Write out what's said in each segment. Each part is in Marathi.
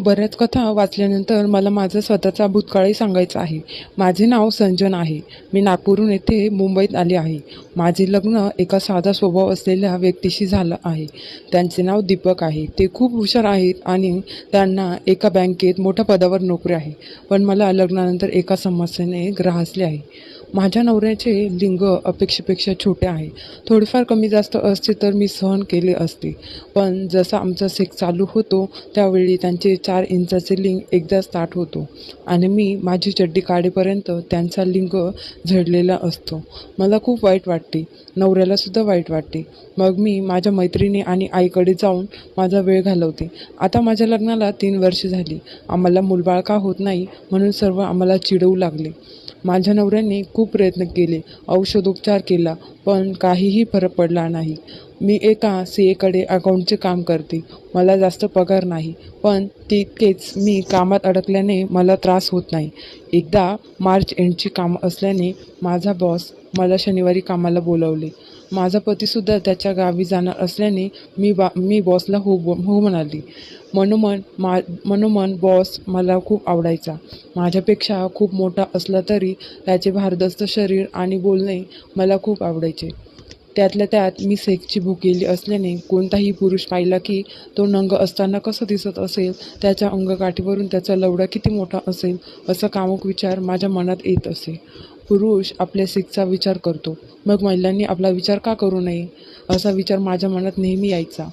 बऱ्याच कथा वाचल्यानंतर मला माझा स्वतःचा भूतकाळही सांगायचा आहे. माझे नाव संजन आहे. मी नागपूरहून येथे मुंबईत आले आहे. माझे लग्न एका साधा स्वभाव असलेल्या व्यक्तीशी झालं आहे. त्यांचे नाव दीपक आहे. ते खूप हुशार आहेत आणि त्यांना एका बँकेत मोठ्या पदावर नोकरी आहे. पण मला लग्नानंतर एका समस्येने ग्राहसले आहे. माझ्या नवऱ्याचे लिंग अपेक्षेपेक्षा छोटे आहे. थोडेफार कमी जास्त असते तर मी सहन केले असते. पण जसा आमचा सेक्स चालू होतो त्यावेळी त्यांचे चार इंचाचे लिंग एकदा स्टार्ट होतो आणि मी माझी चड्डी काढेपर्यंत त्यांचा लिंग झडलेला असतो. मला खूप वाईट वाटते. नवऱ्यालासुद्धा वाईट वाटते. मग मी माझ्या मैत्रिणी आणि आईकडे जाऊन माझा वेळ घालवते. आता माझ्या लग्नाला तीन वर्ष झाली. आम्हाला मुलबाळ का होत नाही म्हणून सर्व आम्हाला चिडवू लागले. माझ्या नवऱ्याने खूप प्रयत्न केले औषधोपचार केला पण काहीही फरक पडला नाही. मी एका सी एकडे अकाउंटचे काम करते मला जास्त पगार नाही पण तितकेच मी कामात अडकल्याने मला त्रास होत नाही. एकदा मार्च एंडची कामं असल्याने माझा बॉस मला शनिवारी कामाला बोलावले. माझा पतीसुद्धा त्याच्या गावी जाणार असल्याने मी बा मी बॉसला हो हो म्हणाली. मनोमन मा मनोमन बॉस मला खूप आवडायचा. माझ्यापेक्षा खूप मोठा असला तरी त्याचे भारदस्त शरीर आणि बोलणे मला खूप आवडायचे. त्यातल्या त्यात मी सेक्सची भूकेली असल्याने कोणताही पुरुष पाहिला की तो नंग असताना कसं दिसत असेल त्याच्या अंगकाठीवरून त्याचा लवडा किती मोठा असेल असा कामुक विचार माझ्या मनात येत असे. पुरुष आपल्या सेक्सचा विचार करतो. मग महिलांनी आपला विचार का करू नये? असा विचार माझ्या मनात नेहमी यायचा.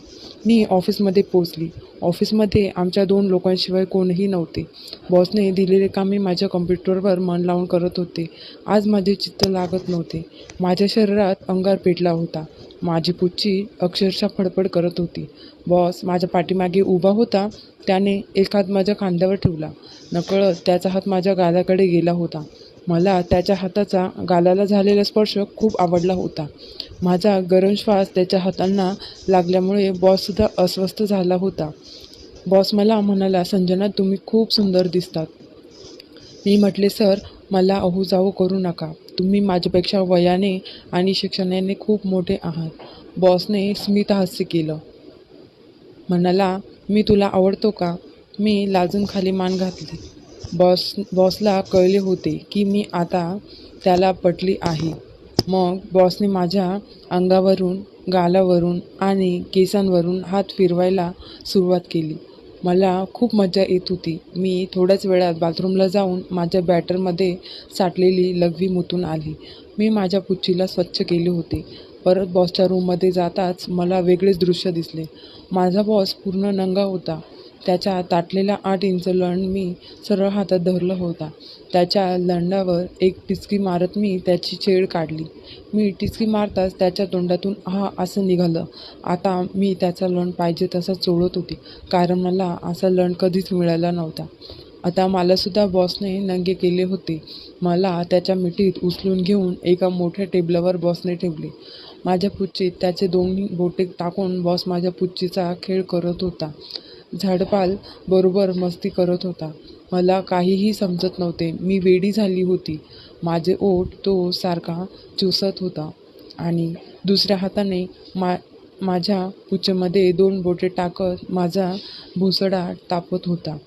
मी ऑफिसमध्ये पोचली ऑफिसमध्ये आमच्या दोन लोकांशिवाय कोणीही नव्हते. बॉसने दिलेले काम मी माझ्या कम्प्युटरवर मन लावून करत होते. आज माझे चित्त लागत नव्हते. माझ्या शरीरात अंगार पेटला होता. माझी पुच्ची अक्षरशः फडफड करत होती. बॉस माझ्या पाठीमागे उभा होता. त्याने एक हात माझ्या खांद्यावर ठेवला. नकळत त्याचा हात माझ्या गालाकडे गेला होता. मला त्याच्या हाताचा गालाला झालेला स्पर्श खूप आवडला होता. माझा गरम श्वास त्याच्या हातांना लागल्यामुळे बॉससुद्धा अस्वस्थ झाला होता. बॉस मला म्हणाला संजना तुम्ही खूप सुंदर दिसतात. मी म्हटले सर मला अहो करू नका. तुम्ही माझ्यापेक्षा वयाने आणि शिक्षणाने खूप मोठे आहात. बॉसने स्मितहास्य केलं. म्हणाला मी तुला आवडतो का? मी लाजून खाली मान घातली. बॉस बॉसला कळले होते की मी आता त्याला पटली आहे. मग बॉसने माझ्या अंगावरून गालावरून आणि केसांवरून हात फिरवायला सुरुवात केली. मला खूप मजा येत होती. मी थोड्याच वेळात बाथरूमला जाऊन माझ्या बॅटरमध्ये साठलेली लघवी मुतून आली. मी माझ्या पुच्चीला स्वच्छ केले होते. परत बॉसच्या रूममध्ये जाताच मला वेगळेच दृश्य दिसले. माझा बॉस पूर्ण नंगा होता. त्याच्या ताटलेला आठ इंच लंड मी सरळ हातात धरलं होता. त्याच्या लंडावर एक टिचकी मारत मी त्याची छेड काढली. मी टिचकी मारताच त्याच्या तोंडातून हा असं निघालं. आता मी त्याचा लंड पाहिजे तसा चोळत होती. कारण मला असा लंड कधीच मिळाला नव्हता. आता मलासुद्धा बॉसने नंगे केले होते. मला त्याच्या मिठीत उचलून घेऊन एका मोठ्या टेबलावर बॉसने ठेवले. माझ्या पुच्चीत त्याचे दोन्ही बोटे टाकून बॉस माझ्या पुच्चीचा खेळ करत होता. झाडपाल बरोबर मस्ती करत होता. मला काहीही समजत नव्हते. मी वेडी झाली होती. माझे ओठ तो सारखा चुसत होता. आणि दुसऱ्या हाताने मा माझ्या पुच्छमध्ये दोन बोटे टाकत माझा भुसडा तापत होता.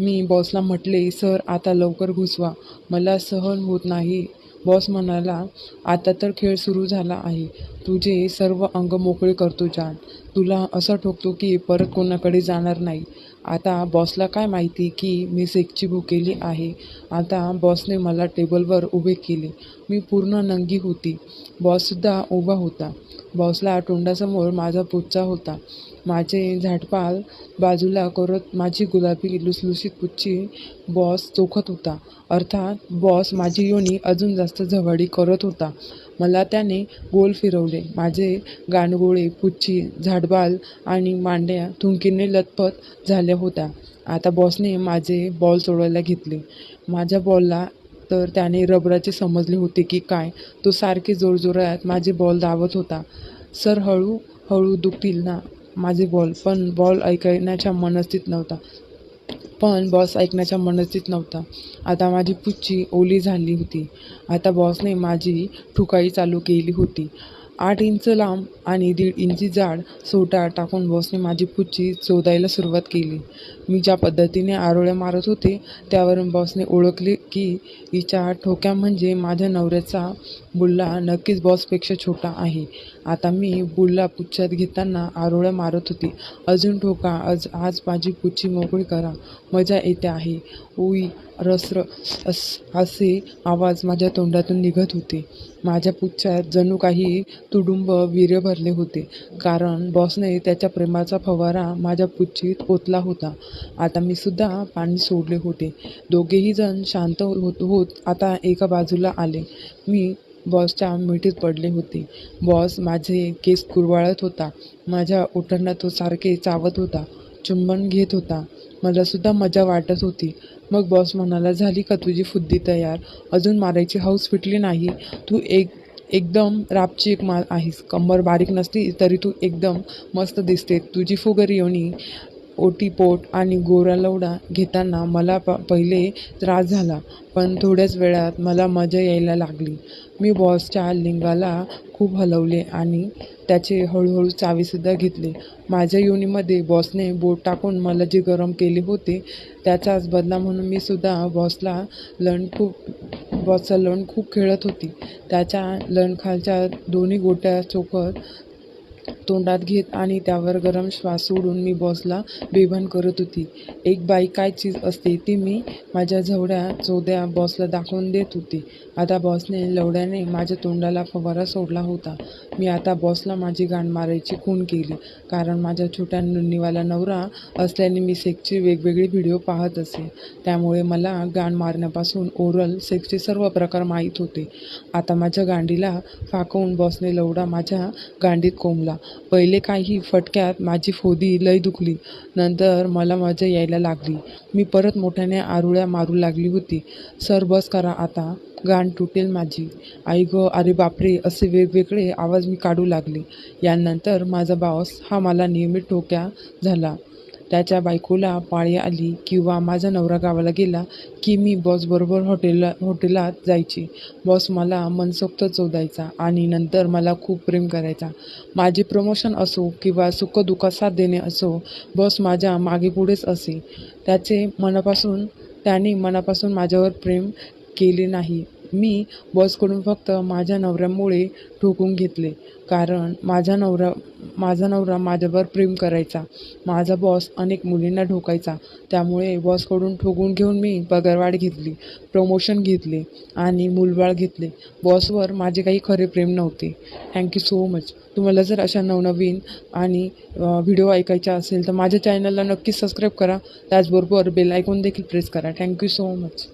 मी बॉसला म्हटले सर आता लवकर घुसवा. मला सहन होत नाही. बॉस म्हणाला आता तर खेळ सुरू झाला आहे. तुझे सर्व अंग मोकळे करतो जान. तुला असं ठोकतो की परत कोणाकडे जाणार नाही. आता बॉसला काय माहिती की मी सेकची भुकेली आहे. आता बॉसने मला टेबलवर उभे केले. मी पूर्ण नंगी होती. बॉससुद्धा उभा होता. बॉसला तोंडासमोर माझा पुच्चा होता. माझे झाडपाल बाजूला करत माझी गुलाबी लुसलुशीत पुच्ची बॉस चोखत होता. अर्थात बॉस माझी योनी अजून जास्त झवाडी करत होता. मला त्याने गोल फिरवले. माझे गाणगोळे पुच्ची झाडबाल आणि मांड्या थुंकीने लथपथ झाल्या होत्या. आता बॉसने माझे बॉल सोडवायला घेतले. माझ्या बॉलला तर त्याने रबराचे समजले होते की काय. तो सारखे जोरजोरात माझे बॉल दावत होता. सर हळू हळू दुखतील ना माझे बॉल पण बॉल ऐकण्याच्या मनस्थित नव्हता. पण बॉस ऐकण्याच्या मनस्थित नव्हता. आता माझी पुच्ची ओली झाली होती. आता बॉसने माझी ठुकाई चालू केली होती. आठ इंच लांब आणि दीड इंची जाड सोटा टाकून बॉसने माझी पुच्ची चोदायला सुरुवात केली. मी ज्या पद्धतीने आरोळ्या मारत होते त्यावरून बॉसने ओळखले की हिच्या ठोक्या म्हणजे माझ्या नवऱ्याचा बुल्ला नक्कीच बॉसपेक्षा छोटा आहे. आता मी बुल्ला पुच्छात घेताना आरोळ्या मारत होती. अजून ठोका आज आज माझी पुच्छी मोकळी करा. मजा येते आहे. उई रसर अस असे आवाज माझ्या तोंडातून निघत होते. माझ्या पुच्छात जणू काही तुडुंब वीर्य भरले होते. कारण बॉसने त्याच्या प्रेमाचा फवारा माझ्या पुच्छीत ओतला होता. आता मी सुद्धा पाणी सोडले होते. दोघेही जण शांत होत होत आता एका बाजूला आले. मी बॉसच्या मिठीत पडले होते. बॉस माझे केस कुरवाळत होता. माझ्या ओठांना तो सारखे चावत होता. चुंबन घेत होता. मलासुद्धा मजा वाटत होती. मग बॉस म्हणाला झाली का तुझी फुद्दी तयार? अजून मारायची हौस फिटली नाही. तू एक एकदम रापचिक मा आहेस. कंबर बारीक नसली तरी तू एकदम मस्त दिसते तुझी फुगरी येऊनी ओटीपोट आणि गोरा लवडा घेताना मला प पहिले त्रास झाला पण थोड्याच वेळात मला मजा यायला लागली. मी बॉसच्या लिंगाला खूप हलवले आणि त्याचे हळूहळू चावीसुद्धा घेतले. माझ्या योनीमध्ये बॉसने बोट टाकून मला जे गरम केले होते त्याचाच बदला म्हणून मी सुद्धा बॉसला लन खूप बॉसचा लन खूप खेळत होती. त्याच्या लणखालच्या दोन्ही गोट्या चोखत तोंडात घेत आणि त्यावर गरम श्वास सोडून मी बॉसला बेभान करत होती. एक बाई काय चीज असते ती मी माझ्या झवड्या चोद्या बॉसला दाखवून देत होती. आता बॉसने लवड्याने माझ्या तोंडाला फवारा सोडला होता. मी आता बॉसला माझी गाण मारायची खून केली. कारण माझ्या छोट्या नुन्नीवाला नवरा असल्याने मी सेक्सचे वेगवेगळे व्हिडिओ पाहत असे. त्यामुळे मला गाण मारण्यापासून ओरल सेक्सचे सर्व प्रकार माहीत होते. आता माझ्या गांडीला फाकवून बॉसने लवडा माझ्या गांडीत कोंबला. पहिले काही फटक्यात माझी फोदी लय दुखली. नंतर मला मजा यायला लागली. मी परत मोठ्याने आरुळ्या मारू लागली होती. सर बस करा आता. गाण तुटेल माझी. आई गं अरे बापरे असे वेगवेगळे आवाज मी काढू लागले. यानंतर माझा बॉस हा मला नियमित ठोक्या झाला. त्याच्या बायकोला पाळी आली किंवा माझा नवरा गावाला गेला की मी बॉसबरोबर हॉटेलला हॉटेलात जायची. बॉस मला मनसोक्त चोदायचा आणि नंतर मला खूप प्रेम करायचा. माझे प्रमोशन असो किंवा सुखदुःखात साथ देणे असो बॉस माझ्या मागे पुढेच असे. त्याचे मनापासून त्याने मनापासून माझ्यावर प्रेम केले नाही. मी बॉसकडून फक्त माझ्या नवऱ्यामुळे ठोकून घेतले. कारण माझा नवरा माझा नवरा माझ्यावर प्रेम करायचा. माझा बॉस अनेक मुलींना ढोकायचा त्यामुळे बॉसकडून ठोकून घेऊन मी पगारवाढ घेतली प्रमोशन घेतले आणि मूलबाळ घेतले. बॉसवर माझे काही खरे प्रेम नव्हते. थँक्यू सो मच तुम्हाला जर अशा नवनवीन आणि व्हिडिओ ऐकायच्या असेल तर माझ्या चॅनलला नक्कीच सबस्क्राईब करा. त्याचबरोबर बेल आयकॉन देखील प्रेस करा. Thank you so much